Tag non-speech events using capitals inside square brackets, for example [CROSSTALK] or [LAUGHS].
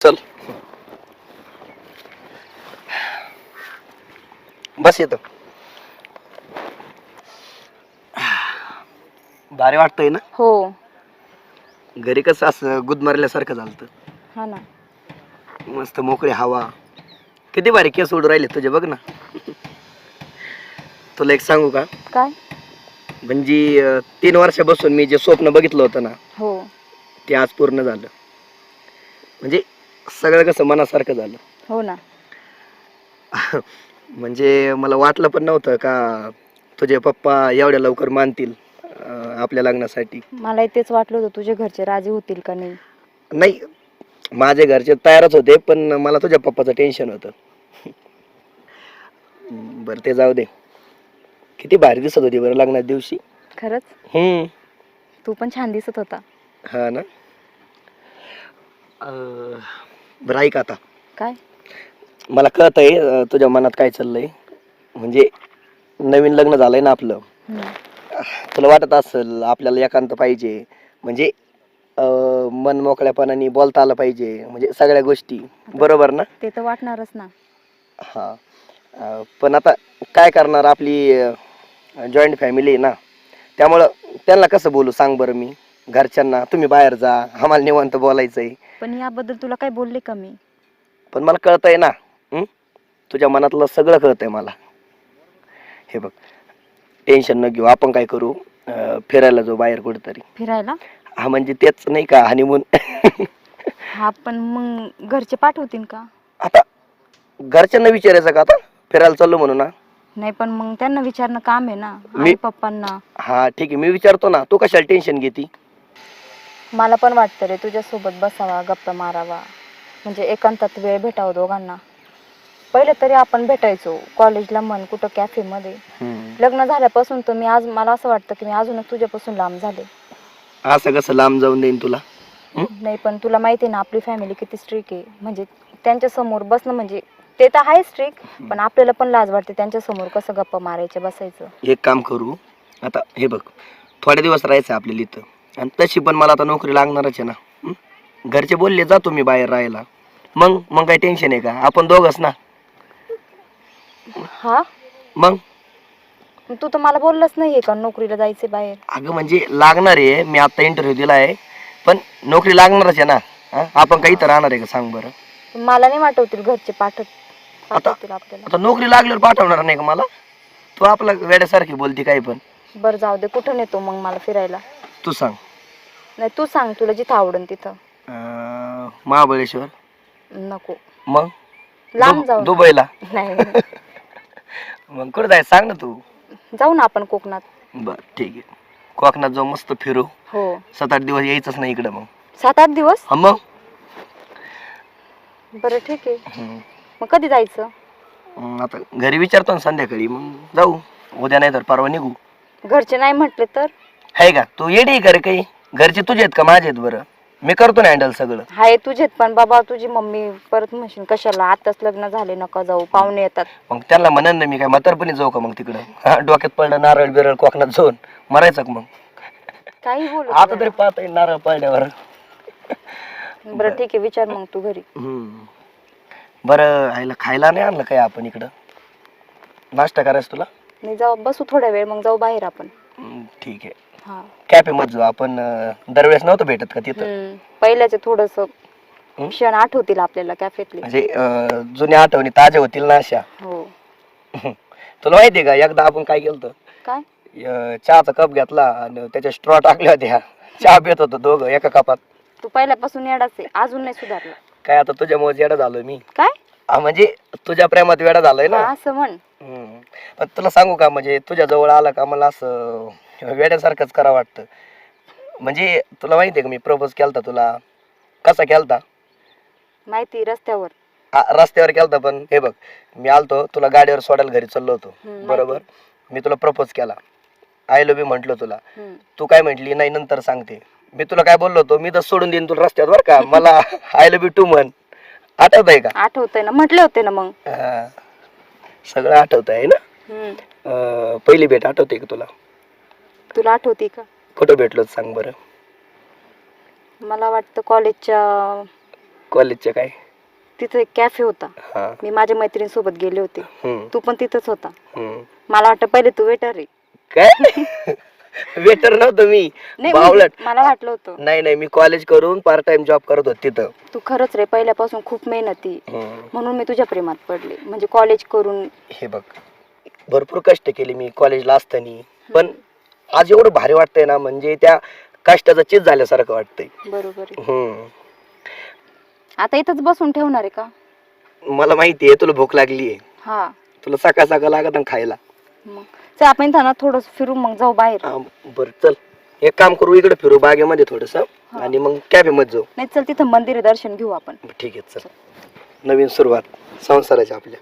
चल. बस येतो भारी वाटतंय ना? हो. घरी कसं असं गुदमारल्यासारखं झालं हा ना. मस्त मोकळी हवा. किती भारी केस उडून राहिले तुझे बघ ना. तुला एक सांगू का? काय? म्हणजे अं, तीन वर्षापासून मी जे स्वप्न बघितलं होतं ना हो. ते आज पूर्ण झालं. म्हणजे सगळं कसं मनासारखं झालं. हो ना. [LAUGHS] म्हणजे मला वाटलं पण नव्हतं का तुझे पप्पा एवढ्या लवकर मानतील अं, आपल्या लग्नासाठी. मलाही तेच वाटलं होतं तुझे घरचे राजी होतील का नाही? नाही माझे घरचे तयारच होते पण मला तुझ्या पप्पाचं टेन्शन होतं. [LAUGHS] बरं ते जाऊ दे. किती भारी दिसत होती बरं लग्नाच्या दिवशी. खरंच? हम्म. तू पण छान दिसत होता. हा ना. अं, बरं ऐक आता. काय? मला कळत आहे तुझ्या मनात काय चाललंय. म्हणजे नवीन लग्न झालंय ना आपलं. तुला वाटत असेल आपल्याला एकांत पाहिजे. म्हणजे अं, मन मोकळ्यापणाने बोलता आलं पाहिजे. म्हणजे सगळ्या गोष्टी. बरोबर ना? ते तर वाटणारच ना. हा. अं, पण आता काय करणार आपली जॉईंट फॅमिली आहे ना? त्यामुळं त्यांना कसं बोलू? सांग बरं मी. घरच्यांना तुम्ही बाहेर जा. आम्हाला निवांत बोलायचंय. पण याबद्दल तुला काय बोलले का मी? पण मला कळतंय ना हं? तुझ्या मनातलं सगळं कळतंय मला. हे बघ टेन्शन न घेऊ आपण काय करू? अं, फिरायला जाऊ बाहेर कुठेतरी. फिरायला? हा म्हणजे तेच नाही का हनीमून हा पण मग घरचे पाठवतील का? आता घरच्यांना विचारायचं का आता? फिरायला चाललो म्हणून ना नाही पण मग त्यांना विचारणं काम आहे ना मी- आई पप्पांना हा ठीक आहे मी विचारतो ना तू कशाला टेन्शन घेती? मला पण वाटतं रे तुझ्यासोबत बसावा गप्पा मारावा. म्हणजे एकांतात वेळ भेटावा दोघांना. पहिले तरी आपण भेटायचो. कॉलेजला म्हण कुठं कॅफेमध्ये. लग्न झाल्यापासून तर मी आज मला असं वाटतं की मी अजूनच तुझ्यापासून लांब झाले. असं कसं लांब जाऊन देईन तुला? नाही पण तुला माहिती आहे ना आपली फॅमिली किती स्ट्रिक आहे. म्हणजे त्यांच्यासमोर बसणं म्हणजे ते तर आहे स्ट्रिक पण आपल्याला पण लाज वाटते त्यांच्यासमोर कसं गप्पा मारायचे बसायचं. एक काम करू. आता हे बघ. थोडे दिवस राहायचं आपल्याला इथं. आणि तशी पण मला आता नोकरी लागणारच आहे ना? घरचे बोलले जातो मी बाहेर राहायला. मग मग काही टेन्शन आहे का? आपण दोघच ना. हा? मग? तू तर मला बोललाच नाहीये का नोकरीला जायचे बाहेर? अगं म्हणजे लागणार आहे मी आता इंटरव्ह्यू दिला आहे पण नोकरी लागणारच आहे ना. हं? आपण काही तर राहणार आहे का सांग बरं? मला नाही वाटवतील घरचे पाठवतील आपल्याला. आता नोकरी लागल्यावर पाठवणार नाही का मला? तू आपला वेड्यासारखी बोलती काही पण. बरं जाऊ दे कुठं नेतो मग मला फिरायला? तू सांग. नाही तू सांग तुला जिथं आवडन तिथं. अं, महाबळेश्वर. नको. मग? लांब जाऊ ना. दुबईला? [LAUGHS] नाही [LAUGHS] मग कुठं जायचं? सांग ना तू. जाऊ ना आपण कोकणात. बर ठीक आहे. कोकणात जाऊ मस्त फिरू. हो. सात आठ दिवस यायचंच नाही इकडं मग. सात आठ दिवस? हा मग? बरं ठीक आहे. हम्म. मग कधी जायचं? आता घरी विचारतो ना संध्याकाळी. मग जाऊ. उद्या नाही तर परवा निघू. घरचे नाही म्हटले तर? आहे का? तू येडी आहे का रे काही? घरचे तुझे आहेत का? माझे आहेत बरं. मी करतो ना हँडल सगळं. हाय तुझेत पण बाबा तुझी मम्मी परत म्हणशील कशाला? आताच लग्न झाले नका जाऊ पाहुणे येतात. मग त्यांना म्हणन ना मी काय म्हातारपणी जाऊ का मग तिकडं? डोक्यात पडलं नारळ बिरळ कोकणात जाऊन मरायचं का मग? काही बोलू आता तरी पाहता येईल नारळ पडल्यावर बरं ठीक आहे विचार मग तू घरी. हम्म. बरं आईला खायला नाही आणलं काय आपण इकडं? नाश्ता करायचं तुला? नाही जाऊ बसू थोड्या वेळ मग जाऊ बाहेर आपण. हम्म, ठीक आहे. कॅफे मध्ये जाऊ आपण अं, दरवेळेस नव्हतं भेटत का तिथं. पहिल्याचे थोडस? क्षण आठवतील आपल्याला कॅफेतले. म्हणजे अं, जुन्या आठवणी ताज्या होतील ना अशा? हो. [LAUGHS] तुला माहितीये का एकदा आपण काय केलं काय? चहाचा कप घेतला आणि त्याच्या स्ट्रॉ टाकल्या होत्या. चहा पित होतो दोघं एका कपात. तू पहिल्यापासून येडाच आहे अजून नाही सुधारला. काय आता तुझ्यामुळे वेडा झालोय मी. काय? हा, म्हणजे तुझ्या प्रेमात वेडा झालोय ना? असं म्हण. हम्म. पण तुला सांगू का म्हणजे तुझ्या जवळ आला का मला असं [LAUGHS] वेड्यासारखंच करा वाटतं. म्हणजे तुला माहितीये का मी प्रपोज केलता तुला? कसा केलता? माहिती रस्त्यावर. आ, रस्त्यावर केलता पण. हे बघ मी आलतो तुला गाडीवर सोडायला घरी चाललो होतो. हम्म, बरोबर? मी तुला प्रपोज केला. आय लव्ह यू म्हटलं तुला. हम्म. तू काय म्हटली? नाही नंतर सांगते. मी तुला काय बोललो होतो? मी तर सोडून देईन तुला रस्त्यात बरं का? मला आय लव्ह यू टू म्हण. आठवत आहे का? आठवतंय ना? म्हटले होते ना मग. हा. सगळं आठवत आहे ना? हम्म. अं, पहिली भेट आठवते का तुला? तुला आठवते का? कुठं भेटलो होतो सांग बरं. मला वाटतं कॉलेजच्या कॉलेजच्या काय? तिथं एक कॅफे होता. हा. मी माझ्या मैत्रिणीसोबत गेले होते. हम्म, तू पण तिथंच होता. हम्म. मला वाटतं पहिले तू वेटर आहे. काय? वेटर नव्हतं मी. नाही बावलट. म्हणजे मला वाटलं होतं. नाही नाही मी कॉलेज करून पार्ट टाइम जॉब करत होतो तिथं. तू खरंच रे पहिल्यापासून खूप मेहनती हम्म. म्हणून मी तुझ्या प्रेमात पडले. म्हणजे कॉलेज करून हे बघ. भरपूर कष्ट केले मी कॉलेजला असताना. पण आज एवढं भारी वाटतंय ना म्हणजे त्या कष्टाचं चीज झाल्यासारखं वाटतंय. बरोबर आहे. हम्म. आता इथंच बसून ठेवणार आहे का? मला माहिती आहे तुला भूक लागली आहे हा. तुला सकाळ सकाळ लागत आणि खायला. मग. चल आपण इथं ना थोडस फिरू मग जाऊ बाहेर. हा, बरं चल. एक काम करू इकडे फिरू बागेमध्ये थोडस. आणि मग कॅफे मध्ये जाऊ. नाही चल तिथं मंदिर दर्शन घेऊ आपण. ठीक आहे चल. नवीन सुरुवात संसाराची आपल्या.